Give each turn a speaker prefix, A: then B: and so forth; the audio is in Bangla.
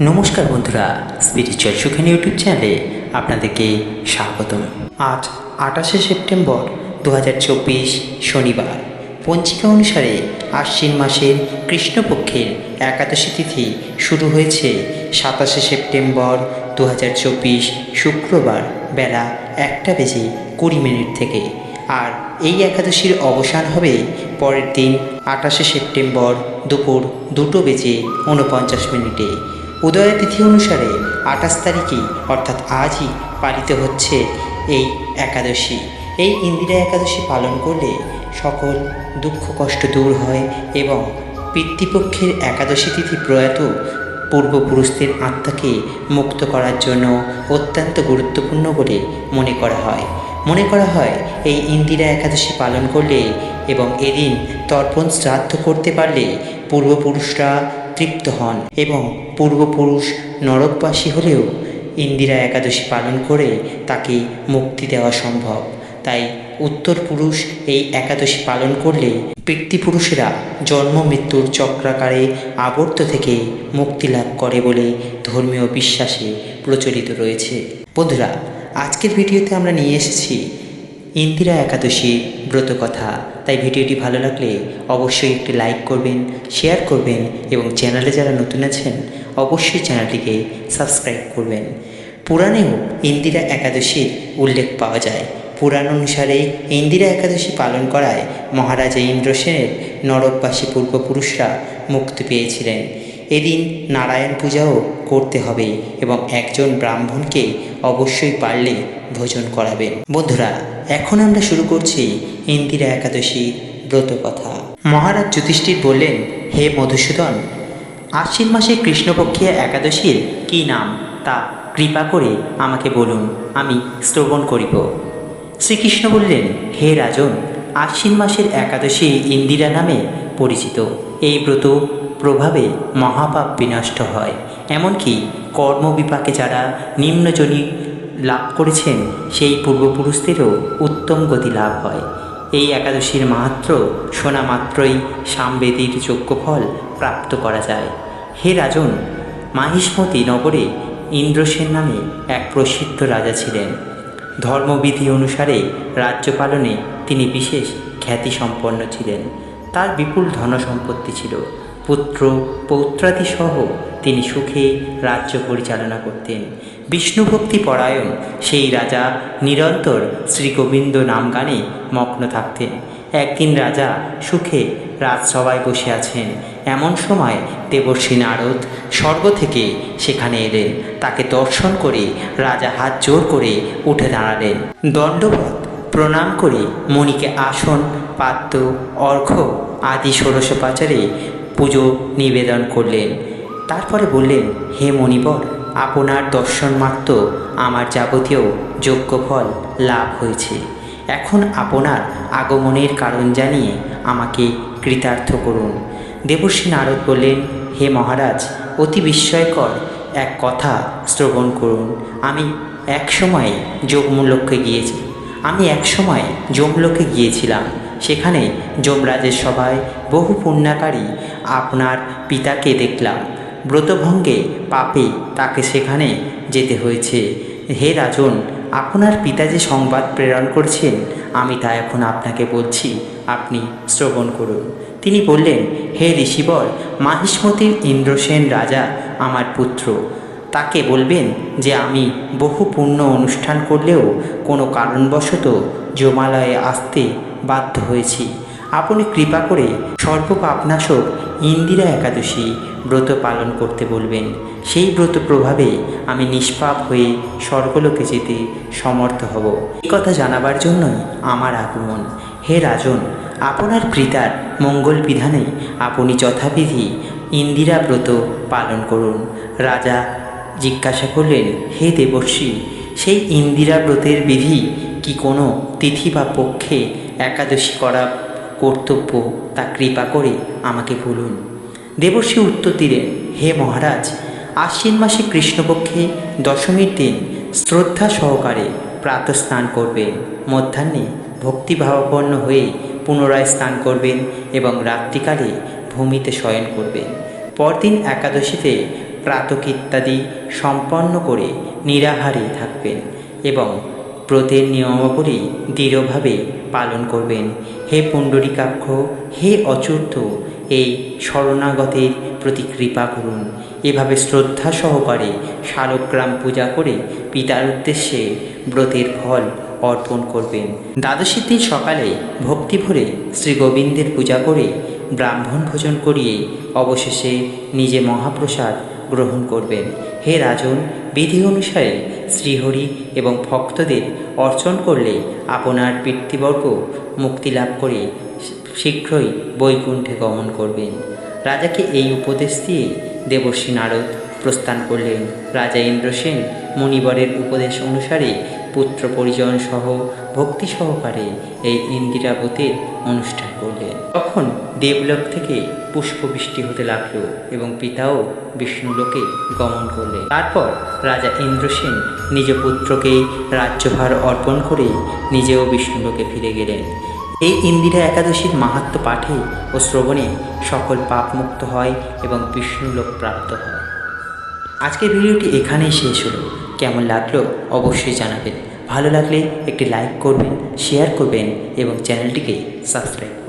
A: নমস্কার বন্ধুরা স্পিরিচুয়াল সুখান ইউটিউব চ্যানেলে আপনাদেরকে স্বাগতম। আজ আঠাশে সেপ্টেম্বর দু হাজার চব্বিশ শনিবার। পঞ্জিকা অনুসারে আশ্বিন মাসের কৃষ্ণপক্ষের একাদশী তিথি শুরু হয়েছে সাতাশে সেপ্টেম্বর দু হাজার চব্বিশ শুক্রবার বেলা একটা বেজে কুড়ি মিনিট থেকে। আর এই একাদশীর অবসান হবে পরের দিন আঠাশে সেপ্টেম্বর দুপুর দুটো বেজে উনপঞ্চাশ মিনিটে। উদয় তিথি অনুসারে আঠাশ তারিখেই, অর্থাৎ আজই, পালিত হচ্ছে এই একাদশী। এই ইন্দিরা একাদশী পালন করলে সকল দুঃখ কষ্ট দূর হয় এবং পিতৃপক্ষের একাদশী তিথি প্রয়াত পূর্বপুরুষদের আত্মাকে মুক্ত করার জন্য অত্যন্ত গুরুত্বপূর্ণ বলে মনে করা হয়। মনে করা হয় এই ইন্দিরা একাদশী পালন করলে এবং এদিন তর্পণ শ্রাদ্ধ করতে পারলে পূর্বপুরুষরা তৃপ্ত হন এবং পূর্বপুরুষ নরকবাসী হলেও ইন্দিরা একাদশী পালন করে তাকে মুক্তি দেওয়া সম্ভব। তাই উত্তর পুরুষ এই একাদশী পালন করলে পিতৃপুরুষেরা জন্ম মৃত্যুর চক্রাকারে আবর্ত থেকে মুক্তি লাভ করে বলে ধর্মীয় বিশ্বাসে প্রচলিত রয়েছে। বন্ধুরা, আজকের ভিডিওতে আমরা নিয়ে এসেছি ইন্দিরা একাদশী ব্রত কথা। তাই ভিডিওটি ভালো লাগলে অবশ্যই একটি লাইক করবেন, শেয়ার করবেন এবং চ্যানেলে যারা নতুন আছেন, অবশ্যই চ্যানেলটিকে সাবস্ক্রাইব করবেন। পুরাণেও ইন্দিরা একাদশীর উল্লেখ পাওয়া যায়। পুরাণ অনুসারে ইন্দিরা একাদশী পালন করায় মহারাজা ইন্দ্রসেনের নরকবাসী পূর্বপুরুষরা মুক্তি পেয়েছিলেন। এদিন নারায়ণ পূজাও করতে হবে এবং একজন ব্রাহ্মণকে অবশ্যই পারলে ভোজন করাবেন। বন্ধুরা, এখন আমরা শুরু করছি ইন্দিরা একাদশী ব্রত কথা। মহারাজ যুধিষ্ঠির বললেন, হে মধুসূদন, আশ্বিন মাসে কৃষ্ণপক্ষীয় একাদশীর কি নাম? তা কৃপা করে আমাকে বলুন, আমি শ্রবণ করিব। শ্রীকৃষ্ণ বললেন, হে রাজন, আশ্বিন মাসের একাদশী ইন্দিরা নামে পরিচিত। এই ব্রত প্রভাবে মহাপাপ বিনষ্ট হয়। এমনকি কর্মবিপাকে যারা নিম্নজনী লাভ করেছেন, সেই পূর্বপুরুষদেরও উত্তম গতি লাভ হয়। এই একাদশীর মাহাত্র শোনা মাত্রই সামবেদীর যোগ্যফল প্রাপ্ত করা যায়। হে রাজন, মাহিষ্মতি নগরে ইন্দ্রসেন নামে এক প্রসিদ্ধ রাজা ছিলেন। ধর্মবিধি অনুসারে রাজ্য পালনে তিনি বিশেষ খ্যাতি সম্পন্ন ছিলেন। তার বিপুল ধনসম্পত্তি ছিল। পুত্র পৌত্রাদি সহ তিনি সুখে রাজ্য পরিচালনা করতেন। বিষ্ণুভক্তি পরায়ণ সেই রাজা নিরন্তর শ্রী গোবিন্দ নাম গানে মগ্ন থাকতেন। একদিন রাজা সুখে রাজসভায় বসে আছেন। এমন সময় দেবর্ষী নারদ স্বর্গ থেকে সেখানে এলেন। তাকে দর্শন করে রাজা হাত জোর করে উঠে দাঁড়ালেন। দণ্ডবত প্রণাম করে মণিকে আসন পাত্র অর্ঘ্য আদি ষোড়শোপাচারে পুজো, নিবেদন করলেন। তারপরে বললেন, হে মণিবর, আপনার দর্শন মাত্র, আমার যাবতীয় যোগ্য ফল লাভ হয়েছে। এখন আপনার আগমনের কারণ জানিয়ে আমাকে কৃতার্থ করুন। দেবর্ষী নারদ বললেন, হে মহারাজ, অতি বিস্ময়কর এক কথা শ্রবণ করুন। আমি এক সময় যোগমূলককে গিয়েছি। আমি এক সময় যমলোকে গিয়েছিলাম। সেখানে যমরাজের সভায় বহু পুণ্যাকারী আপনার পিতাকে দেখলাম। ব্রতভঙ্গে পাপে তাকে সেখানে যেতে হয়েছে। হে রাজন, আপনার পিতা যে সংবাদ প্রেরণ করছেন, আমি তা এখন আপনাকে বলছি, আপনি শ্রবণ করুন। তিনি বললেন, হে ঋষিবর, মাহিষ্মতির ইন্দ্রসেন রাজা আমার পুত্র, তাকে বলবেন যে আমি বহু পুণ্য অনুষ্ঠান করলেও কোনো কারণবশত জমালয়ে আসতে বাধ্য হয়েছি। আপনি কৃপা করে সর্বপাপনাশক ইন্দিরা একাদশী ব্রত পালন করতে বলবেন। সেই ব্রত প্রভাবে আমি নিষ্পাপ হয়ে স্বর্গলোকে যেতে সমর্থ হব। এই কথা জানাবার জন্যই আমার আগমন। হে রাজন, আপনার পিতার মঙ্গল বিধানে আপনি যথাবিধি ইন্দিরা ব্রত পালন করুন। রাজা জিজ্ঞাসা করলেন, হে দেবর্ষী, সেই ইন্দিরা ব্রতের বিধি কি কোনো তিথি বা পক্ষে একাদশী করা কর্তব্য, তা কৃপা করে আমাকে বলুন দেবর্ষী উত্তর দিলেন, হে মহারাজ, আশ্বিন মাসে কৃষ্ণপক্ষে দশমীর দিন শ্রদ্ধা সহকারে প্রাতঃ স্নান করবেন। মধ্যাহ্নে ভক্তিভাবাপন্ন হয়ে পুনরায় স্নান করবেন এবং রাত্রিকালে ভূমিতে শয়ন করবেন। পরদিন একাদশীতে প্রাতক ইত্যাদি সম্পন্ন করে নিরাহারে থাকবেন এবং ব্রতের নিয়মাবলী দৃঢ়ভাবে পালন করবেন। হে পুণ্ডরিকাক্ষ, হে অচূর্ত এই শরণাগতের প্রতি কৃপা করুন। এভাবে শ্রদ্ধা সহকারে শালগ্রাম পূজা করে পিতার উদ্দেশ্যে ব্রতের ফল অর্পণ করবেন। দ্বাদশীর দিন সকালে ভক্তি ভরে শ্রী গোবিন্দের পূজা করে ব্রাহ্মণ ভোজন করিয়ে অবশেষে নিজে মহাপ্রসাদ গ্রহণ করবেন। হে রাজন, বিধি অনুসারে শ্রীহরি এবং ভক্তদের অর্চন করলে আপনার পিতৃবর্গ মুক্তি লাভ করে শীঘ্রই বৈকুণ্ঠে গমন করবেন। রাজাকে এই উপদেশ দিয়ে দেবশ্রী নারদ প্রস্থান করলেন। রাজা ইন্দ্রসেন মুনিবরের উপদেশ অনুসারে পুত্র পরিজন সহ ভক্তি সহকারে এই ইন্দিরাবতের অনুষ্ঠান করলেন। তখন দেবলোক থেকে পুষ্পবৃষ্টি হতে লাগল এবং পিতাও বিষ্ণুলোকে গমন করলেন। তারপর রাজা ইন্দ্রসেন নিজ পুত্রকে রাজ্যভার অর্পণ করে নিজেও বিষ্ণুলোকে ফিরে গেলেন। এই ইন্দিরা একাদশীর মাহাত্ম পাঠে ও শ্রবণে সকল পাপ মুক্ত হয় এবং বিষ্ণুলোক প্রাপ্ত হয়। আজকের ভিডিওটি এখানেই শেষ হলো। কেমন লাগল অবশ্যই জানাবেন। ভালো লাগলে একটি লাইক করবেন শেয়ার করবেন এবং চ্যানেলটিকে সাবস্ক্রাইব